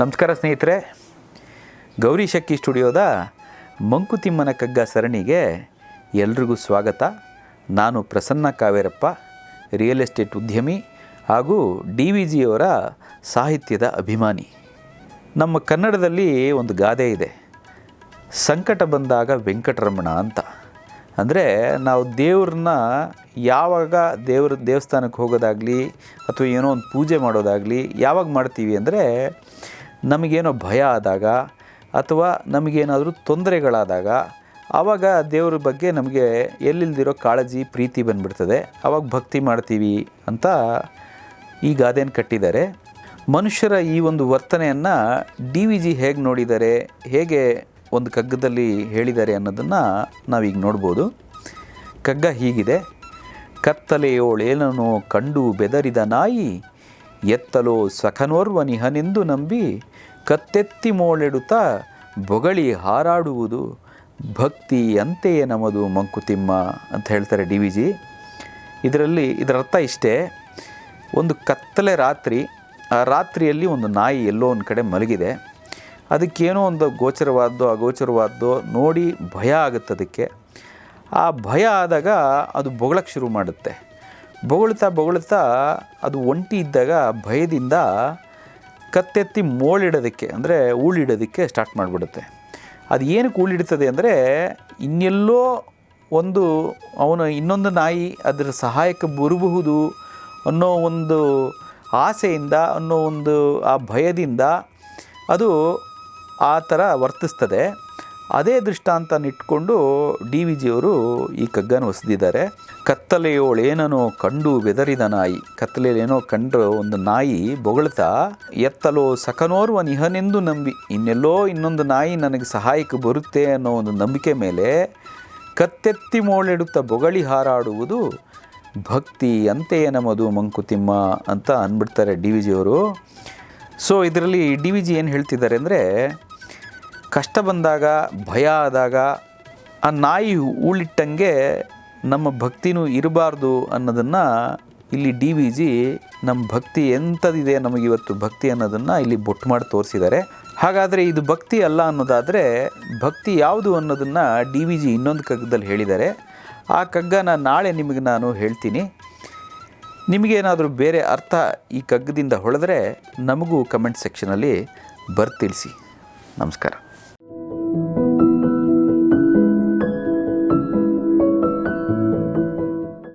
ನಮಸ್ಕಾರ ಸ್ನೇಹಿತರೆ, ಗೌರಿ ಶಕ್ಕಿ ಸ್ಟುಡಿಯೋದ ಮಂಕುತಿಮ್ಮನ ಕಗ್ಗ ಸರಣಿಗೆ ಎಲ್ರಿಗೂ ಸ್ವಾಗತ. ನಾನು ಪ್ರಸನ್ನ ಕಾವೇರಪ್ಪ, ರಿಯಲ್ ಎಸ್ಟೇಟ್ ಉದ್ಯಮಿ ಹಾಗೂ ಡಿ ವಿ ಜಿಯವರ ಸಾಹಿತ್ಯದ ಅಭಿಮಾನಿ. ನಮ್ಮ ಕನ್ನಡದಲ್ಲಿ ಒಂದು ಗಾದೆ ಇದೆ, ಸಂಕಟ ಬಂದಾಗ ವೆಂಕಟರಮಣ ಅಂತ. ಅಂದರೆ ನಾವು ದೇವ್ರನ್ನ ಯಾವಾಗ ದೇವ್ರ ದೇವಸ್ಥಾನಕ್ಕೆ ಹೋಗೋದಾಗಲಿ ಅಥವಾ ಏನೋ ಒಂದು ಪೂಜೆ ಮಾಡೋದಾಗಲಿ ಯಾವಾಗ ಮಾಡ್ತೀವಿ ಅಂದರೆ ನಮಗೇನೋ ಭಯ ಆದಾಗ ಅಥವಾ ನಮಗೇನಾದರೂ ತೊಂದರೆಗಳಾದಾಗ ಆವಾಗ ದೇವ್ರ ಬಗ್ಗೆ ನಮಗೆ ಎಲ್ಲಿಲ್ದಿರೋ ಕಾಳಜಿ, ಪ್ರೀತಿ ಬಂದ್ಬಿಡ್ತದೆ. ಆವಾಗ ಭಕ್ತಿ ಮಾಡ್ತೀವಿ ಅಂತ ಈ ಗಾದೆಯನ್ನು ಕಟ್ಟಿದ್ದಾರೆ. ಮನುಷ್ಯರ ಈ ಒಂದು ವರ್ತನೆಯನ್ನು ಡಿ ವಿ ಜಿ ಹೇಗೆ ನೋಡಿದ್ದಾರೆ ಹೇಗೆ ಒಂದು ಕಗ್ಗದಲ್ಲಿ ಹೇಳಿದ್ದಾರೆ ಅನ್ನೋದನ್ನು ನಾವೀಗ ನೋಡ್ಬೋದು. ಕಗ್ಗ ಹೀಗಿದೆ. ಕತ್ತಲೆಯೋಳೇನೋ ಕಂಡು ಬೆದರಿದ ನಾಯಿ ಎತ್ತಲೋ ಸಖನೋರ್ವ ನಿಹನೆಂದು ನಂಬಿ ಕತ್ತೆತ್ತಿ ಮೋಳೆಡುತ್ತಾ ಬೊಗಳಿ ಹಾರಾಡುವುದು ಭಕ್ತಿ ಅಂತೆಯೇ ನಮ್ಮದು ಮಂಕುತಿಮ್ಮ ಅಂತ ಹೇಳ್ತಾರೆ ಡಿ ವಿ ಜಿ. ಇದರಲ್ಲಿ ಇದರ ಅರ್ಥ ಇಷ್ಟೇ, ಒಂದು ಕತ್ತಲೆ ರಾತ್ರಿ, ಆ ರಾತ್ರಿಯಲ್ಲಿ ಒಂದು ನಾಯಿ ಎಲ್ಲೋ ಒಂದು ಕಡೆ ಮಲಗಿದೆ, ಅದಕ್ಕೇನೋ ಒಂದು ಗೋಚರವಾದ್ದೋ ಅಗೋಚರವಾದ್ದೋ ನೋಡಿ ಭಯ ಆಗುತ್ತೆ ಅದಕ್ಕೆ. ಆ ಭಯ ಆದಾಗ ಅದು ಬೊಗಳಕ್ಕೆ ಶುರು ಮಾಡುತ್ತೆ. ಬೊಗಳ್ತಾ ಬೊಗಳ್ತಾ ಅದು ಒಂಟಿ ಇದ್ದಾಗ ಭಯದಿಂದ ಕತ್ತೆತ್ತಿ ಮೋಳಿಡೋದಕ್ಕೆ, ಅಂದರೆ ಹೂಳಿಡೋದಕ್ಕೆ ಸ್ಟಾರ್ಟ್ ಮಾಡಿಬಿಡುತ್ತೆ. ಅದು ಏನಕ್ಕೆ ಊಳಿಡ್ತದೆ ಅಂದರೆ ಇನ್ನೆಲ್ಲೋ ಒಂದು ಅವನು ಇನ್ನೊಂದು ನಾಯಿ ಅದರ ಸಹಾಯಕ್ಕೆ ಬರಬಹುದು ಅನ್ನೋ ಒಂದು ಆಸೆಯಿಂದ, ಅನ್ನೋ ಒಂದು ಆ ಭಯದಿಂದ ಅದು ಆ ಥರ ವರ್ತಿಸ್ತದೆ. ಅದೇ ದೃಷ್ಟಾಂತನಿಟ್ಕೊಂಡು ಡಿ ವಿ ಜಿಯವರು ಈ ಕಗ್ಗನ ಹೊಸದಿದ್ದಾರೆ ಕತ್ತಲೆಯೋಳೇನೋ ಕಂಡು ಬೆದರಿದ ನಾಯಿ ಕತ್ತಲೆಯಲ್ಲೇನೋ ಕಂಡ್ರು ಒಂದು ನಾಯಿ ಬೊಗಳ್ತಾ, ಎತ್ತಲೋ ಸಕನೋರ್ವ ನಿಹನೆಂದು ನಂಬಿ, ಇನ್ನೆಲ್ಲೋ ಇನ್ನೊಂದು ನಾಯಿ ನನಗೆ ಸಹಾಯಕ್ಕೆ ಬರುತ್ತೆ ಅನ್ನೋ ಒಂದು ನಂಬಿಕೆ ಮೇಲೆ ಕತ್ತೆತ್ತಿ ಮೋಳೆಡುತ್ತಾ ಬೊಗಳಿ ಹಾರಾಡುವುದು ಭಕ್ತಿ ಅಂತೆಯೇ ನಮ್ಮದು ಮಂಕುತಿಮ್ಮ ಅಂತ ಅಂದ್ಬಿಡ್ತಾರೆ ಡಿ ವಿ ಜಿಯವರು ಸೊ, ಇದರಲ್ಲಿ ಡಿ ವಿ ಜಿ ಏನು ಹೇಳ್ತಿದ್ದಾರೆ ಅಂದರೆ ಕಷ್ಟ ಬಂದಾಗ, ಭಯ ಆದಾಗ ಆ ನಾಯಿ ಉಳಿಟ್ಟಂಗೆ ನಮ್ಮ ಭಕ್ತಿನೂ ಇರಬಾರ್ದು ಅನ್ನೋದನ್ನು ಇಲ್ಲಿ ಡಿ ವಿ ಜಿ ನಮ್ಮ ಭಕ್ತಿ ಎಂಥದಿದೆ ನಮಗಿವತ್ತು? ಭಕ್ತಿ ಅನ್ನೋದನ್ನು ಇಲ್ಲಿ ಬೊಟ್ಟು ಮಾಡಿ ತೋರಿಸಿದ್ದಾರೆ. ಹಾಗಾದರೆ ಇದು ಭಕ್ತಿ ಅಲ್ಲ ಅನ್ನೋದಾದರೆ ಭಕ್ತಿ ಯಾವುದು ಅನ್ನೋದನ್ನು ಡಿ ವಿ ಜಿ ಇನ್ನೊಂದು ಕಗ್ಗದಲ್ಲಿ ಹೇಳಿದ್ದಾರೆ. ಆ ಕಗ್ಗನ ನಾಳೆ ನಿಮಗೆ ನಾನು ಹೇಳ್ತೀನಿ. ನಿಮಗೇನಾದರೂ ಬೇರೆ ಅರ್ಥ ಈ ಕಗ್ಗದಿಂದ ಹೊಳೆದ್ರೆ ನಮಗೂ ಕಮೆಂಟ್ ಸೆಕ್ಷನಲ್ಲಿ ಬರ್ತಿಳಿಸಿ ನಮಸ್ಕಾರ.